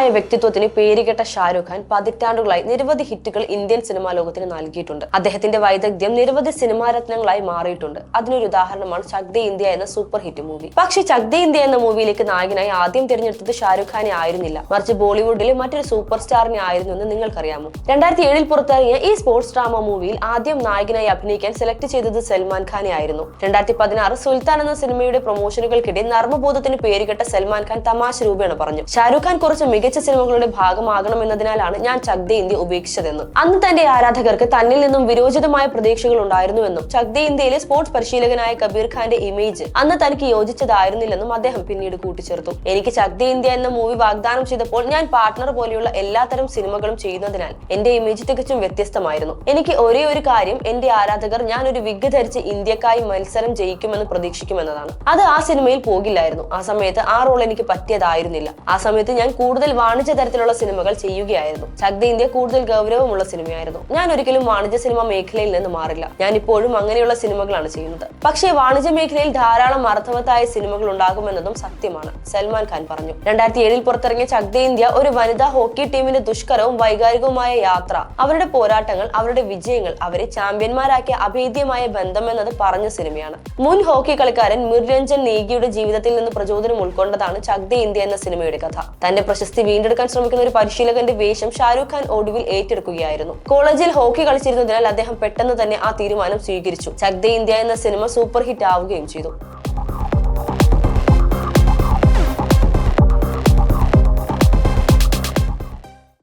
ശക്തമായ വ്യക്തിത്വത്തിന് പേരുകെട്ട ഷാരൂഖ് ഖാൻ പതിറ്റാണ്ടുകളായി നിരവധി ഹിറ്റുകൾ ഇന്ത്യൻ സിനിമാ ലോകത്തിന് നൽകിയിട്ടുണ്ട്. അദ്ദേഹത്തിന്റെ വൈദഗ്ധ്യം നിരവധി സിനിമാ രത്നങ്ങളായി മാറിയിട്ടുണ്ട്. അതിനൊരു ഉദാഹരണമാണ് ശക്തി ഇന്ത്യ എന്ന സൂപ്പർ ഹിറ്റ് മൂവി. പക്ഷേ ശക്തി ഇന്ത്യ എന്ന മൂവിയിലേക്ക് നായകനായി ആദ്യം തിരഞ്ഞെടുത്തത് ഷാരൂഖ് ഖാനെ ആയിരുന്നില്ല. മറിച്ച് ബോളിവുഡിലെ മറ്റൊരു സൂപ്പർ സ്റ്റാറിനെ ആയിരുന്നു എന്ന് നിങ്ങൾക്കറിയാമോ? രണ്ടായിരത്തി ഏഴിൽ പുറത്തിറങ്ങിയ ഈ സ്പോർട്സ് ഡ്രാമ മൂവിയിൽ ആദ്യം നായകനായി അഭിനയിക്കാൻ സെലക്ട് ചെയ്തത് സൽമാൻ ഖാനെ ആയിരുന്നു. രണ്ടായിരത്തി പതിനാറ് സുൽത്താൻ എന്ന സിനിമയുടെ പ്രൊമോഷനുകൾക്കിടെ നർമ്മബോധത്തിന് പേരുകെട്ട സൽമാൻ ഖാൻ തമാശ രൂപയാണ് പറഞ്ഞു. ഷാരൂഖ് ഖാൻ കുറച്ച് മികച്ച സിനിമകളുടെ ഭാഗമാകണമെന്നതിനാലാണ് ഞാൻ ചഗ്ദി ദേ ഇന്ത്യ ഉപേക്ഷിച്ചതെന്ന് അന്ന് തന്റെ ആരാധകർക്ക് തന്നിൽ നിന്നും വിരോചിതമായ പ്രതീക്ഷകൾ ഉണ്ടായിരുന്നുവെന്നും ചക് ദേ ഇന്ത്യയിലെ സ്പോർട്സ് പരിശീലകനായ കബീർ ഖാന്റെ ഇമേജ് അന്ന് തനിക്ക് യോജിച്ചതായിരുന്നില്ലെന്നും അദ്ദേഹം പിന്നീട് കൂട്ടിച്ചേർത്തു. എനിക്ക് ചഗ്ദി ഇന്ത്യ എന്ന മൂവി വാഗ്ദാനം ചെയ്തപ്പോൾ ഞാൻ പാർട്ണർ പോലെയുള്ള എല്ലാത്തരം സിനിമകളും ചെയ്യുന്നതിനാൽ എന്റെ ഇമേജ് തികച്ചും വ്യത്യസ്തമായിരുന്നു. എനിക്ക് ഒരേ ഒരു കാര്യം എന്റെ ആരാധകർ ഞാൻ ഒരു വിഗ് ധരിച്ച് ഇന്ത്യക്കായി മത്സരം ജയിക്കുമെന്ന് പ്രതീക്ഷിക്കുമെന്നതാണ്. അത് ആ സിനിമയിൽ പോകില്ലായിരുന്നു. ആ സമയത്ത് ആ റോൾ എനിക്ക് പറ്റിയതായിരുന്നില്ല. ആ സമയത്ത് ഞാൻ കൂടുതൽ വാണിജ്യ തരത്തിലുള്ള സിനിമകൾ ചെയ്യുകയായിരുന്നു. ശക്തി ഇന്ത്യ കൂടുതൽ ഗൗരവമുള്ള സിനിമയായിരുന്നു. ഞാൻ ഒരിക്കലും വാണിജ്യ സിനിമ മേഖലയിൽ നിന്ന് മാറില്ല. ഞാൻ ഇപ്പോഴും അങ്ങനെയുള്ള സിനിമകളാണ് ചെയ്യുന്നത്. പക്ഷേ വാണിജ്യ മേഖലയിൽ ധാരാളം അർത്ഥവത്തായ സിനിമകൾ ഉണ്ടാകുമെന്നതും സത്യമാണ് സൽമാൻ ഖാൻ പറഞ്ഞു. രണ്ടായിരത്തി ഏഴിൽ പുറത്തിറങ്ങിയ ശക്തി ഇന്ത്യ ഒരു വനിതാ ഹോക്കി ടീമിന്റെ ദുഷ്കരവും വൈകാരികവുമായ യാത്ര അവരുടെ പോരാട്ടങ്ങൾ അവരുടെ വിജയങ്ങൾ അവരെ ചാമ്പ്യന്മാരാക്കിയ അഭേദ്യമായ ബന്ധം എന്നത് പറഞ്ഞ സിനിമയാണ്. മുൻ ഹോക്കി കളിക്കാരൻ മുർരഞ്ജൻ നേഗിയുടെ ജീവിതത്തിൽ നിന്ന് പ്രചോദനം ഉൾക്കൊണ്ടതാണ് ചക് ഇന്ത്യ എന്ന സിനിമയുടെ കഥ. തന്റെ പ്രശസ്തി വീണ്ടെടുക്കാൻ ശ്രമിക്കുന്ന ഒരു പരിശീലകന്റെ വേഷം ഷാരൂഖ് ഖാൻ ഒടുവിൽ ഏറ്റെടുക്കുകയായിരുന്നു. കോളേജിൽ ഹോക്കി കളിച്ചിരുന്നതിനാൽ അദ്ദേഹം പെട്ടെന്ന് തന്നെ ആ തീരുമാനം സ്വീകരിച്ചു. ചക്ദേ ഇന്ത്യ എന്ന സിനിമ സൂപ്പർ ഹിറ്റ് ആവുകയും ചെയ്തു.